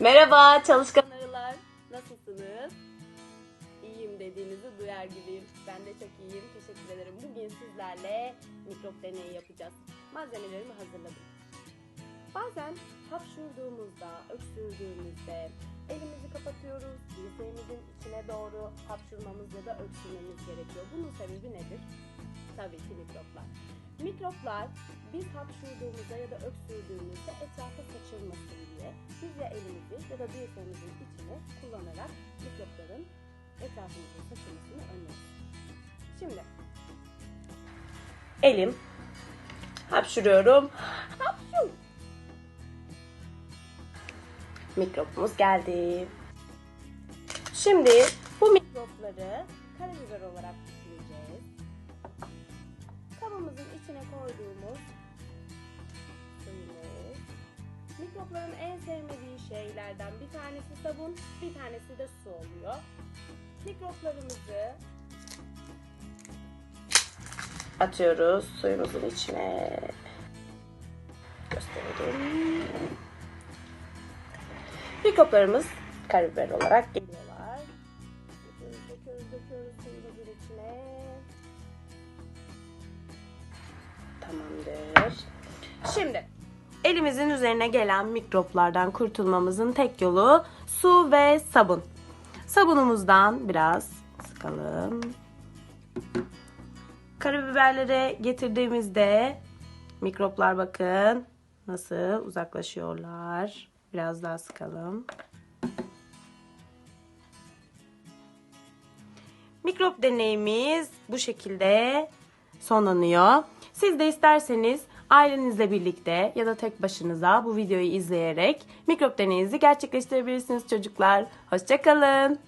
Merhaba çalışkan arılar. Nasılsınız? İyiyim dediğinizi duyar gibiyim. Ben de çok iyiyim. Teşekkür ederim. Bugün sizlerle mikrop deneyi yapacağız. Malzemelerimi hazırladım. Bazen hapşurduğumuzda, öksürdüğümüzde elimizi kapatıyoruz. Dirseğimizin içine doğru hapşurmamız ya da öksürmemiz gerekiyor. Bunun sebebi nedir? Tabii ki mikroplar. Mikroplar biz hapşurduğumuzda ya da öksürdüğümüzde etrafa saçılmasın diye biz ya elimizi ya da dirseğimizin içini kullanarak mikropların etrafımıza saçılmasını önleriz. Şimdi elim hapşuruyorum. Hapşur. Mikropumuz geldi. Şimdi bu mikropları karabiber olarak Mikropların en sevmediği şeylerden bir tanesi sabun, bir tanesi de su oluyor. Mikroplarımızı atıyoruz suyumuzun içine. Gösterelim. Mikroplarımız karabiber olarak geliyorlar. Tamamdır. Şimdi elimizin üzerine gelen mikroplardan kurtulmamızın tek yolu su ve sabun. Sabunumuzdan biraz sıkalım. Karabiberlere getirdiğimizde mikroplar bakın nasıl uzaklaşıyorlar. Biraz daha sıkalım. Mikrop deneyimiz bu şekilde sonlanıyor. Siz de isterseniz ailenizle birlikte ya da tek başınıza bu videoyu izleyerek mikrop deneyinizi gerçekleştirebilirsiniz çocuklar. Hoşçakalın.